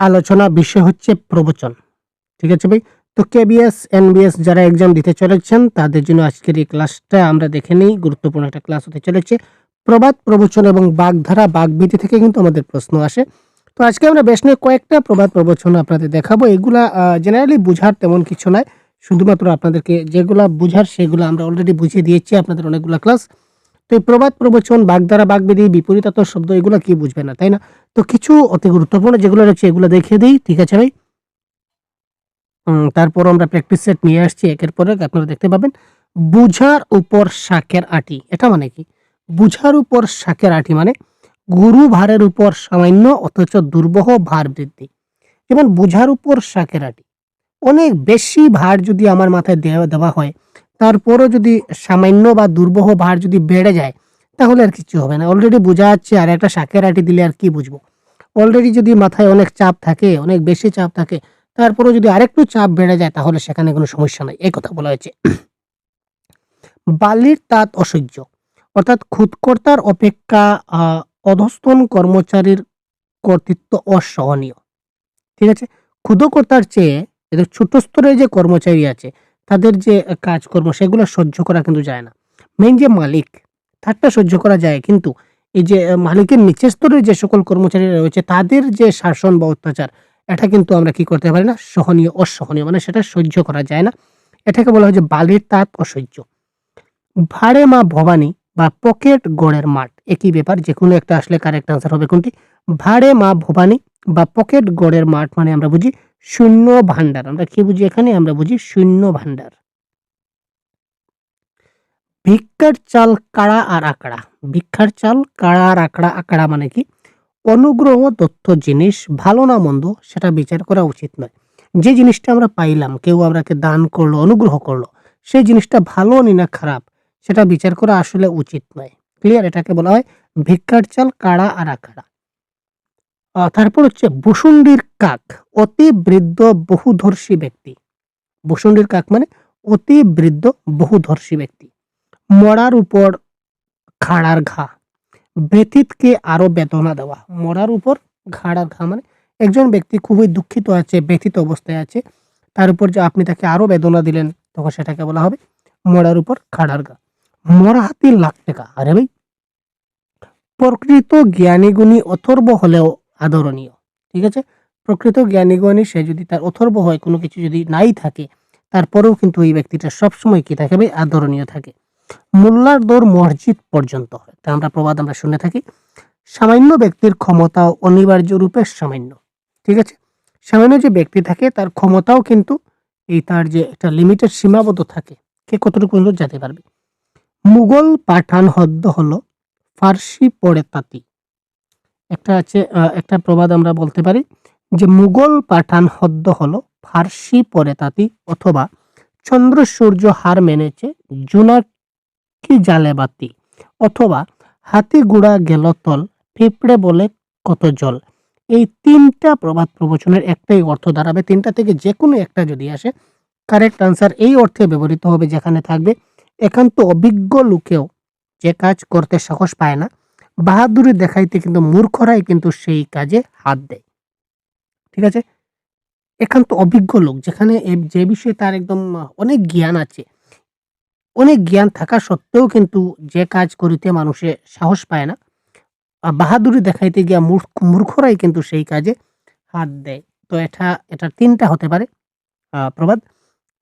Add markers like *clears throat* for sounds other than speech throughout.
আলোচনা বিষয় হচ্ছে প্রবচন। ঠিক আছে ভাই? তো কেবিএস এনবিএস যারা এক্সাম দিতে চলেছেন, তাদের জন্য আজকের এই ক্লাসটা আমরা দেখে নিই। গুরুত্বপূর্ণ একটা ক্লাস হতে চলেছে। প্রবাদ, প্রবচন এবং বাগধারা বাগভীতি থেকে কিন্তু আমাদের প্রশ্ন আসে। তো আজকে আমরা বেশ নিয়ে কয়েকটা প্রবাদ, প্রবচন আপনাদের দেখাবো। এগুলা জেনারেলি বুঝার তেমন কিছু নয় শুধুমাত্র আপনাদেরকে যেগুলা বুঝার, সেগুলো আমরা অলরেডি বুঝিয়ে দিয়েছি আপনাদের অনেকগুলো ক্লাস তো এই প্রবাদ প্রবচন, বাগধারা, বাগবেদী বিপরীতাত শব্দ, এগুলো কি বুঝবে না, তাই না? তো কিছু অতি গুরুত্বপূর্ণ যেগুলো রয়েছে, এগুলো দেখিয়ে দিই, ঠিক আছে ভাই? তারপর আমরা প্র্যাকটিস সেট নিয়ে আসছি, একের পর এক, আপনারা দেখতে পাবেন। বুঝার উপর শাকের আটি, এটা মানে কি? বুঝার উপর শাকের আটি মানে গুরু ভারের উপর সামান্য, অথচ দুর্বহ ভার বৃদ্ধি। যেমন বুঝার উপর শাকের আটি। অনেক বেশি ভার যদি আমার মাথায় দেওয়া দেওয়া হয় তারপরও যদি সামান্য বা দুর্বহ ভার যদি বেড়ে যায়, তাহলে আর কিছু হবে না। অলরেডি বোঝা যাচ্ছে আর একটা শাকের আটি দিলে আর কি বুঝব। অলরেডি যদি মাথায় অনেক চাপ থাকে, অনেক বেশি চাপ থাকে, তারপরও যদি আরেকটু চাপ বেড়ে যায়, তাহলে সেখানে কোনো সমস্যা নাই। এই কথা বলা হয়েছে। বালির তাঁত অসহ্য। অর্থাৎ খুদকর্তার অপেক্ষা অধস্তন কর্মচারীর কর্তৃত্ব অসহনীয়। ঠিক আছে? ক্ষুদকর্তার চেয়ে ছোট স্তরের যে কর্মচারী আছে তাদের যে কাজকর্ম সেগুলো সহ্য করা কিন্তু যায় না। মেইন যে মালিক, তারটা সহ্য করা যায়, কিন্তু এই যে মালিকের নিচের স্তরের যে সকল কর্মচারীরা রয়েছে, তাদের যে শাসন বা অত্যাচার, এটা কিন্তু আমরা কি করতে পারি না? সহনীয়, অসহনীয় মানে সেটা সহ্য করা যায় না। এটাকে বলা হয় যে বালির তাঁত অসহ্য। ভাড়ে মা ভবানী বা পকেট গড়ের মাঠ, একই ব্যাপার যে কোনো একটা আসলে কারেক্ট আনসার হবে কোনটি? ভাড়ে মা ভবানী বা পকেট গড়ের মাঠ মানে আমরা বুঝি শূন্য ভান্ডার আমরা কি বুঝি এখানে? আমরা বুঝি শূন্য ভান্ডার ভিক্ষার চাল কাড়া আর আকড়া। ভিক্ষার চাল কাড়া আর আকড়া আকড়া মানে কি? অনুগ্রহ, তথ্য, জিনিস, ভালো না মন্দ, সেটা বিচার করা উচিত নয়। যে জিনিসটা আমরা পাইলাম, কেউ আমরাকে দান করল, অনুগ্রহ করল, সেই জিনিসটা ভালো নি না খারাপ, সেটা বিচার করা আসলে উচিত নয়। ক্লিয়ার এটাকে বলা হয় ভিক্ষার চাল কাড়া আর আকাড়া। তারপর হচ্ছে বসুন্ডির কাক, অতি বৃদ্ধ বহুধর্ষী ব্যক্তি। বসুন্ডির কাক মানে অতি বৃদ্ধ বহুধর্ষী ব্যক্তি। মরার উপর খাড়ার ঘা। ব্যথিতকে আরও বেদনা দেওয়া। মরার উপর ঘাড়ার ঘা মানে একজন ব্যক্তি খুবই দুঃখিত আছে, ব্যথিত অবস্থায় আছে। তার উপর যে আপনি তাকে আরও বেদনা দিলেন, তখন সেটাকে বলা হবে মরার উপর খাড়ার ঘা। মরা হাতি লাখ টাকা। আরে ভাই, প্রকৃত জ্ঞানী গুণী অথর্ব হলেও আদরণীয়, ঠিক আছে? প্রকৃত জ্ঞানী গুণী সে যদি তার অথর্ব হয়, কোনো কিছু যদি নাই থাকে, তারপরেও কিন্তু এই ব্যক্তিটা সবসময় কি থাকে আদরণীয় থাকে। মোল্লার দৌড় মসজিদ পর্যন্ত হয়। তা আমরা প্রবাদ আমরা শুনে থাকি। সামান্য ব্যক্তির ক্ষমতাও অনিবার্য রূপে সামান্য, ঠিক আছে? সামান্য যে ব্যক্তি থাকে, তার ক্ষমতাও কিন্তু এই তার যে একটা লিমিটেড সীমাবদ্ধ থাকে, কে কতটুকু পর্যন্ত যেতে পারবে। মুঘল পাঠান হদ্দ হলো ফার্সি পড়ে তাঁতি। একটা আছে একটা প্রবাদ আমরা বলতে পারি যে মুঘল পাঠান হদ্দ হলো ফার্সি পরে তাঁতি অথবা চন্দ্র সূর্য হার মেনেছে জোনাকি জালে বাতি অথবা হাতি গুড়া গেল তল পিঁপড়ে বলে কত জল। এই তিনটা প্রবাদ প্রবচনের একটাই অর্থ দাঁড়াবে। তিনটা থেকে যে কোনো একটা যদি আসে কারেক্ট আনসার এই অর্থে ব্যবহৃত হবে যেখানে থাকবে, একান্ত অভিজ্ঞ লোকেও যে কাজ করতে সাহস পায় না বাহাদুরি দেখাইতে কিন্তু মূর্খরাই কিন্তু সেই কাজে হাত দেয়। ঠিক আছে? একান্ত অভিজ্ঞ লোক, যেখানে যে বিষয়ে তার একদম অনেক জ্ঞান আছে। অনেক জ্ঞান থাকা সত্ত্বেও কিন্তু যে কাজ করিতে মানুষে সাহস পায় না বাহাদুরি দেখাইতে গিয়া মূর্খ, মূর্খরাই কিন্তু সেই কাজে হাত দেয়। তো এটা এটা তিনটা হতে পারে প্রবাদ।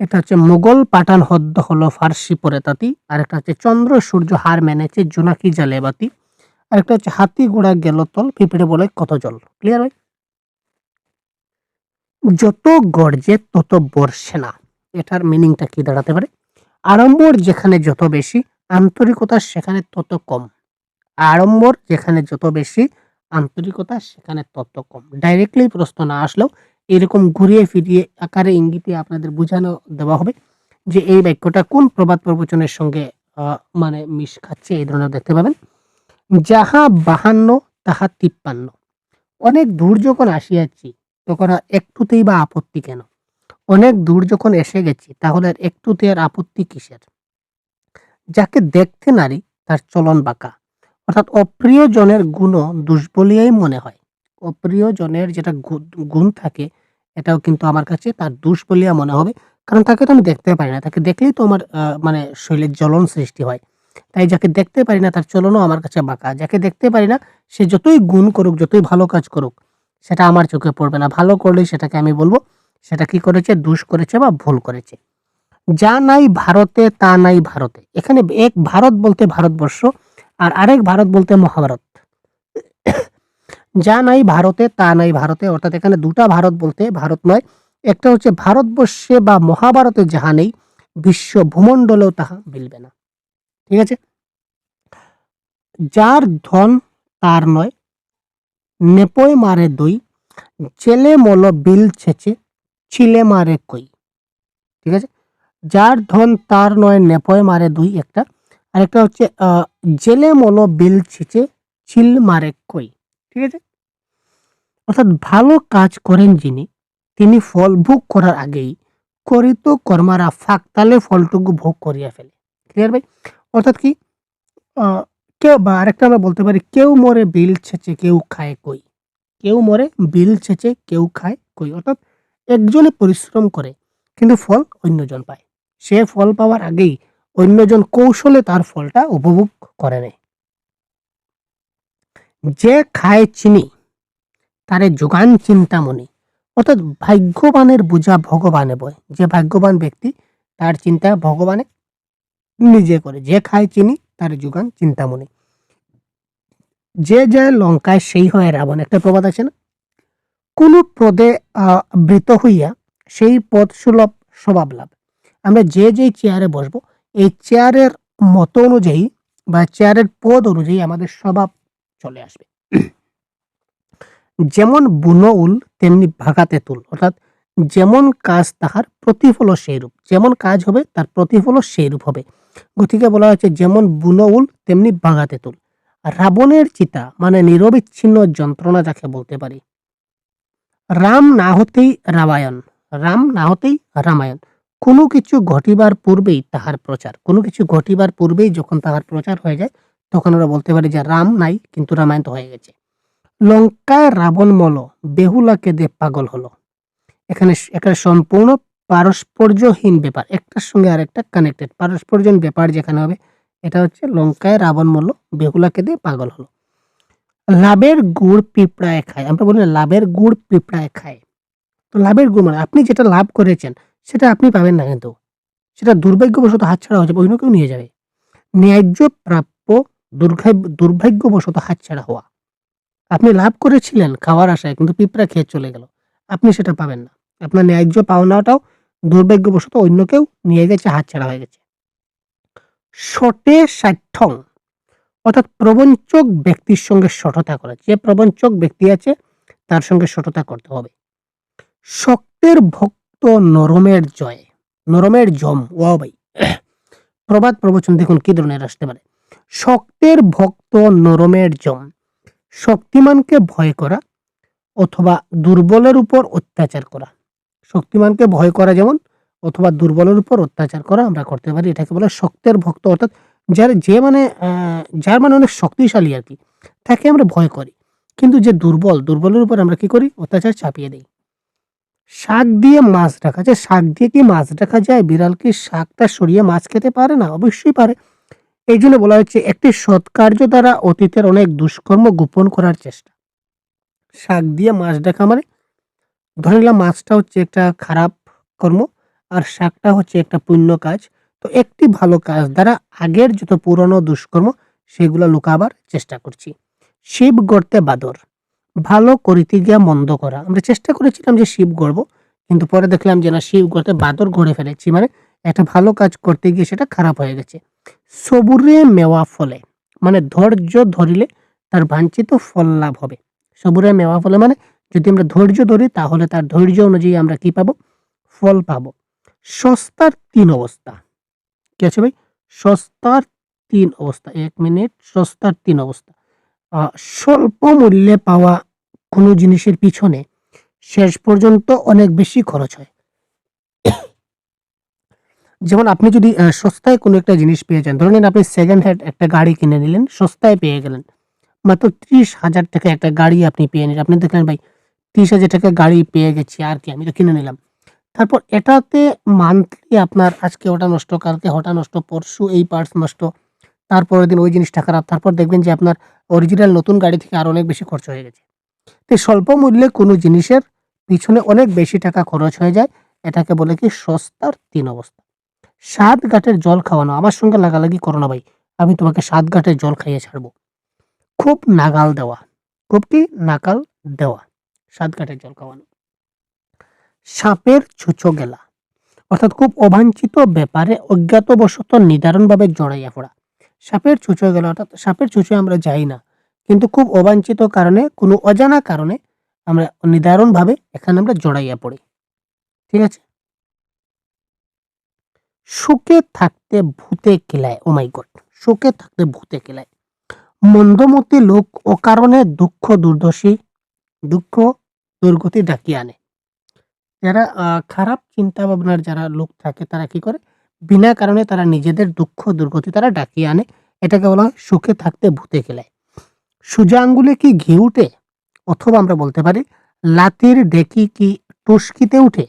এটা হচ্ছে মোগল পাঠান হদ্দ হলো ফার্সি পরে তাতি আর একটা হচ্ছে চন্দ্র সূর্য হার মেনেছে জোনাকি জালে বাতি আর একটা হচ্ছে হাতি ঘোড়া গেল তল, পিঁপড়ে বলে কত জল। ক্লিয়ার ভাই? যত গর্জে তত বর্ষে না। এটার মিনিংটা কি দাঁড়াতে পারে? আড়ম্বর যেখানে যত বেশি, আন্তরিকতা সেখানে তত কম। আড়ম্বর যেখানে যত বেশি, আন্তরিকতা সেখানে তত কম। ডাইরেক্টলি প্রশ্ন না আসলেও এরকম ঘুরিয়ে ফিরিয়ে আকারে ইঙ্গিতে আপনাদের বোঝানো দেওয়া হবে যে এই বাক্যটা কোন প্রবাদ প্রবচনের সঙ্গে মানে মিশ খাচ্ছে, এই ধরনের দেখতে পাবেন। যাহা বাহান্ন, তাহা তিপ্পান্ন। অনেক দূর যখন আসিয়াছি, তখন আর একটুতেই বা আপত্তি কেন? অনেক দূর যখন এসে গেছি, তাহলে আর একটুতে আর আপত্তি কিসের? যাকে দেখতে নারী, তার চলন বাঁকা। অর্থাৎ অপ্রিয় জনের গুণ দুষ্বলিয়াই মনে হয়। অপ্রিয়জনের যেটা গুণ থাকে, এটাও কিন্তু আমার কাছে তার দুষ বলিয়া মনে হবে। কারণ তাকে তো আমি দেখতে পারি না। তাকে দেখলেই তো আমার মানে শরীরের জ্বলন সৃষ্টি হয়। তাই যাকে দেখতে পারি না তার চলনও আমার কাছে বাঁকা। যাকে দেখতে পারি না, সে যতই গুণ করুক, যতই ভালো কাজ করুক, সেটা আমার চোখে পড়বে না। ভালো করলেই সেটাকে আমি বলব, সেটা কি করেছে? দুষ করেছে বা ভুল করেছে। যা নাই ভারতে, তা নাই ভারতে। এখানে এক ভারত বলতে ভারতবর্ষ, আর আরেক ভারত বলতে মহাভারত। যা নাই ভারতে, তা নাই ভারতে, অর্থাৎ এখানে দুটা ভারত বলতে ভারত নয়। একটা হচ্ছে ভারতবর্ষে বা মহাভারতে যাহা নেই, বিশ্ব ভূমণ্ডলেও তাহা মিলবে না। ঠিক আছে? যার ধন তার নয় নেপোয় মারে দই জেলে মল বিল ছেচে, ছিলে মারে কই। ঠিক আছে? যার ধন তার নয় নেপোয় মারে দুই একটা। আর একটা হচ্ছে জেলে মল বিল ছেচে চিল মারে কই। ঠিক আছে? অর্থাৎ ভালো কাজ করেন যিনি, তিনি ফল ভোগ করার আগেই, করিত কর্মারা ফাঁক তালে ফলটুকু ভোগ করিয়া ফেলে। ক্লিয়ার ভাই? অর্থাৎ কি? কেউ, বা আরেকটা আমরা বলতে পারি, কেউ মরে বিল ছেচে কেউ খায় কই? কেউ মরে বিল ছেচে কেউ খায় কই? অর্থাৎ একজনে পরিশ্রম করে, কিন্তু ফল অন্যজন পায়। সে ফল পাওয়ার আগেই অন্যজন কৌশলে তার ফলটা উপভোগ করে নেয়। যে খায় চিনি, তারে যোগান চিন্তামণি। অর্থাৎ ভাগ্যবানের বোঝা ভগবানে বয়। যে ভাগ্যবান ব্যক্তি, তার চিন্তা ভগবানে নিজে করে। যে খায় চিনি তার যোগান চিন্তামণি। যে যায় লঙ্কায় সেই হয় রাবণ। একটা প্রবাদ আছে না? কোন আহ, বৃত হইয়া সেই পদ সুলভ স্বভাব লাভ। আমরা যে যেই চেয়ারে বসবো এই চেয়ারের মতো অনুযায়ী বা চেয়ারের পদ অনুযায়ী আমাদের স্বভাব চলে আসবে। *clears throat* যেমন বুনো উল তেমনি ভাগাতে তুল। অর্থাৎ যেমন কাজ তাহার প্রতিফলও সেইরূপ। যেমন কাজ হবে তার প্রতিফলও সেইরূপ হবে। গতিকে বলা হচ্ছে যেমন বুনো উল, তেমনি ভাগাতে তুল। রাবণের চিতা মানে নিরবিচ্ছিন্ন যন্ত্রণা যাকে বলতে পারি। রাম না হতেই রামায়ণ, রাম না হতেই রামায়ণ। কোনো কিছু ঘটিবার পূর্বেই তাহার প্রচার, কোনো কিছু ঘটিবার পূর্বেই যখন তাহার প্রচার হয়ে যায়, তখন আমরা বলতে পারি যে রাম নাই, কিন্তু রামায়ণ তো হয়ে গেছে। লঙ্কায় রাবণ মল, বেহুলাকে দে পাগল হলো। এখানে এখানে সম্পূর্ণ পারস্পর্যহীন ব্যাপার, একটার সঙ্গে আরেকটা কানেক্টেড পারস্পর্যহীন ব্যাপার যেখানে হবে, এটা হচ্ছে লঙ্কায় রাবণ মল্ল বেহুলাকে দিয়ে পাগল হলো। লাভের গুড় পিঁপড়ায় খায়, আমরা বলি লাভের গুড় পিঁপড়ায় খায়। তো লাভের গুড় মানে আপনি যেটা লাভ করেছেন, সেটা আপনি পাবেন না কিন্তু। সেটা দুর্ভাগ্যবশত হাতছাড়া হয়ে যাবে অন্য কেউ নিয়ে যাবে। ন্যায্য প্রাপ্য দুর্ভাগ্য, দুর্ভাগ্যবশত হাতছাড়া হওয়া। আপনি লাভ করেছিলেন খাওয়ার আশায়, কিন্তু পিঁপড়া খেয়ে চলে গেল। আপনি সেটা পাবেন না। আপনার ন্যায্য পাওনাটাও দুর্ভাগ্যবশত অন্য কেউ নিয়ে গেছে, হাতছাড়া হয়ে গেছে। শটে ষাঠ্যং অর্থাৎ প্রবঞ্চক ব্যক্তির সঙ্গে সঠতা করা। যে প্রবঞ্চক ব্যক্তি আছে, তার সঙ্গে সঠতা করতে হবে। শক্তের ভক্ত নরমের জয়, নরমের জম ওয়া ভাই। প্রবাদ প্রবচন দেখুন কি ধরনের আসতে পারে। শক্তের ভক্ত নরমের জম, শক্তিমানকে ভয় করা অথবা দুর্বলের উপর অত্যাচার করা। শক্তিমানকে ভয় করা যেমন, অথবা দুর্বলের উপর অত্যাচার করা আমরা করতে পারি। এটাকে বলে শক্তের ভক্ত অর্থাৎ যার যে মানে যার মানে অনেক শক্তিশালী আর কি, তাকে আমরা ভয় করি। কিন্তু যে দুর্বল, দুর্বলের উপর আমরা কি করি? অত্যাচার চাপিয়ে দিই। শাক দিয়ে মাছ রাখা যায়। শাক দিয়ে কি মাছ রাখা যায়? বিড়াল কি শাকটা সরিয়ে মাছ খেতে পারে? না, অবশ্যই পারে। এই জন্য বলা হচ্ছে একটি সৎকার্য দ্বারা অতীতের অনেক দুষ্কর্ম গোপন করার চেষ্টা। শাক দিয়ে মাছ ডাকা মানে ধরে নিলাম মাছটা হচ্ছে একটা খারাপ কর্ম আর শাকটা হচ্ছে একটা পুণ্য কাজ। তো একটি ভালো কাজ দ্বারা আগের যত পুরনো দুষ্কর্ম সেগুলো লুকাবার চেষ্টা করছি। শিব গড়তে বাদর। ভালো করিতে গিয়া মন্দ করা। আমরা চেষ্টা করেছিলাম যে শিব গড়ব, কিন্তু পরে দেখলাম যে না, শিব গড়তে বাদর গড়ে ফেলেছি। মানে একটা ভালো কাজ করতে গিয়ে সেটা খারাপ হয়ে গেছে। সবুরে মেওয়া ফলে। মানে ধৈর্য ধরিলে তার বাঞ্ছিত ফল লাভ হবে। সবুরে মেওয়া ফলে মানে যদি আমরা ধৈর্য ধরি, তাহলে তার ধৈর্য অনুযায়ী আমরা কি পাবো? ফল পাবো। সস্তার তিন অবস্থা। কি আছে ভাই? সস্তার তিন অবস্থা। এক মিনিট, সস্তার তিন অবস্থা। স্বল্প মূল্যে পাওয়া কোনো জিনিসের পিছনে শেষ পর্যন্ত অনেক বেশি খরচ হয়। যেমন আপনি যদি সস্তায় কোনো একটা জিনিস পেয়ে যান, ধরে নিন আপনি সেকেন্ড হ্যান্ড একটা গাড়ি কিনে নিলেন, সস্তায় পেয়ে গেলেন। মাত্র ত্রিশ হাজার টাকা একটা গাড়ি আপনি পেয়ে নিলেন আপনি দেখলেন ভাই ত্রিশ হাজার টাকা গাড়ি পেয়ে গেছি আর কি, আমি তো কিনে নিলাম। তারপর এটাতে মান্থলি আপনার আজকে ওটা নষ্ট, কালকে ওটা নষ্ট, পরশু এই পার্টস নষ্ট, তারপরের দিন ওই জিনিসটা খারাপ, তারপর দেখবেন যে আপনার অরিজিনাল নতুন গাড়ি থেকে আরও অনেক বেশি খরচ হয়ে গেছে। তো স্বল্প মূল্যে কোনো জিনিসের পিছনে অনেক বেশি টাকা খরচ হয়ে যায়, এটাকে বলে কি সস্তার তিন অবস্থা। সাত ঘাটের জল খাওয়ানো, আমার সঙ্গে লাগালাগি করো না ভাই, আমি তোমাকে সাত ঘাটের জল খাইয়ে ছাড়বো। খুব নাগাল দেওয়া, খুব কি নাকাল দেওয়া। সাত ঘাটের জল খাওয়ানো। সাপের ছুঁচো গেলা অর্থাৎ খুব অবাঞ্ছিত ব্যাপারে অজ্ঞাতবশত নিদারুণভাবে জড়াইয়া পড়া। সাপের ছুঁচো গেলা অর্থাৎ সাপের ছুঁচো আমরা যাই না, কিন্তু খুব অবাঞ্ছিত কারণে, কোনো অজানা কারণে আমরা নিদারুণভাবে এখানে আমরা জড়াইয়া পড়ি। ঠিক আছে? সুখে থাকতে ভূতে কিলায়, ও মাই গড, সুখে থাকতে ভূতে কিলায়। মন্দমতি লোক অকারণে দুঃখ দুর্দশী দুঃখ, দুর্গতি ডাকিয়ে আনে। যারা খারাপ চিন্তা ভাবনার যারা লোক থাকে, তারা কি করে? বিনা কারণে তারা নিজেদের দুঃখ, দুর্গতি তারা ডাকিয়ে আনে। এটাকে বলা হয় সুখে থাকতে ভূতে খেলায়। সুজা আঙ্গুলে কি ঘি উঠে? অথবা আমরা বলতে পারি, লাতির ডেকি কি টুস্কিতে উঠে?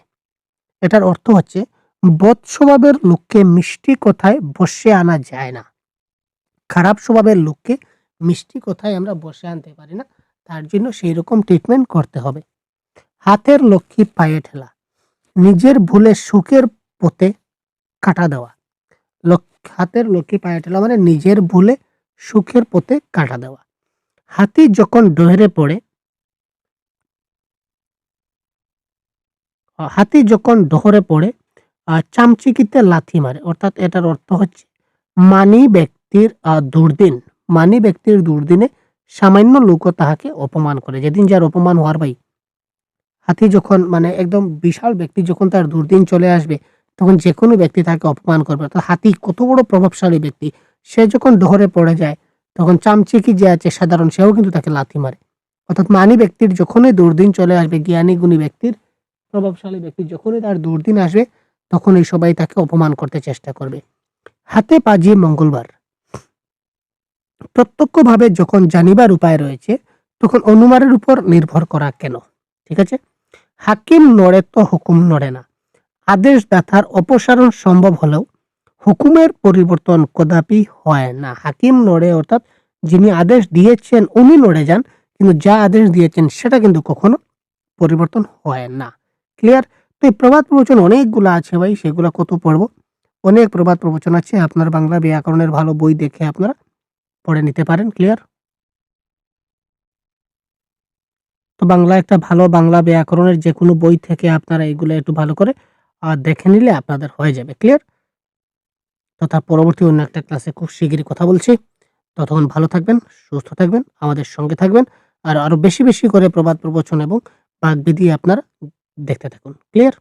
এটার অর্থ হচ্ছে বদ স্বভাবের লোককে মিষ্টি কথায় বসে আনা যায় না। খারাপ স্বভাবের লোককে মিষ্টি কথায় আমরা বসে আনতে পারি না। তার জন্য সেই রকম ট্রিটমেন্ট করতে হবে। হাতের লক্ষ্মী পায়ে ঠেলা, নিজের ভুলে সুখের পথে কাটা দেওয়া। হাতের লক্ষ্মী পায়ে ঠেলা মানে নিজের ভুলে সুখের পথে কাটা দেওয়া। হাতি যখন ডোহরে পড়ে হাতি যখন ডোহরে পড়ে চামচিকিতে লাথি মারে। অর্থাৎ এটার অর্থ হচ্ছে মানি ব্যক্তির দুর্দিন। মানি ব্যক্তির দুর্দিনে সামান্য লোকও তাহাকে অপমান করে। যেদিন যার অপমান হওয়ার ভাই, হাতি যখন মানে একদম বিশাল ব্যক্তি যখন তার দুর্দিন চলে আসবে, তখন যে কোনো ব্যক্তি তাকে অপমান করবে। অর্থাৎ হাতি কত বড় প্রভাবশালী ব্যক্তি। সে যখন ডহরে পড়ে যায়, তখন চামচিকি যে আছে সাধারণ, সেও কিন্তু তাকে লাথি মারে। অর্থাৎ মানি ব্যক্তির যখনই দুর্দিন চলে আসবে, জ্ঞানী গুণী ব্যক্তির, প্রভাবশালী ব্যক্তি যখনই তার দুর্দিন আসবে তখন এই সবাই তাকে অপমান করতে চেষ্টা করবে। হাতে পাজিয়ে মঙ্গলবার। প্রত্যক্ষভাবে যখন জানিবার উপায় রয়েছে, তখন অনুমানের উপর নির্ভর করা কেন? ঠিক আছে? হাকিম নড়ে তো হুকুম নড়ে না। আদেশ দাতার অপসারণ সম্ভব হলেও হুকুমের পরিবর্তন কদাপি হয় না। হাকিম নড়ে, অর্থাৎ যিনি আদেশ দিয়েছেন, উনি নড়ে যান, কিন্তু যা আদেশ দিয়েছেন, সেটা কিন্তু কখনো পরিবর্তন হয় না। ক্লিয়ার? তো এই প্রবাদ প্রবচন অনেকগুলো আছে ভাই, সেগুলো কত পড়ব? অনেক প্রবাদ প্রবচন আছে। আপনার বাংলা ব্যাকরণের ভালো বই দেখে আপনারা পড়ে নিতে পারেন ক্লিয়ার তো বাংলা একটা ভালো বাংলা ব্যাকরণের যে কোনো বই থেকে আপনারা এগুলো একটু ভালো করে দেখে নিলে আপনাদের হয়ে যাবে ক্লিয়ার তো তার পরবর্তী অন্য একটা ক্লাসে খুব শিগগিরই কথা বলছি। ততক্ষণ ভালো থাকবেন, সুস্থ থাকবেন, আমাদের সঙ্গে থাকবেন, আর আরও বেশি বেশি করে প্রবাদ, প্রবচন এবং বাগবিধি আপনারা দেখতে থাকুন ক্লিয়ার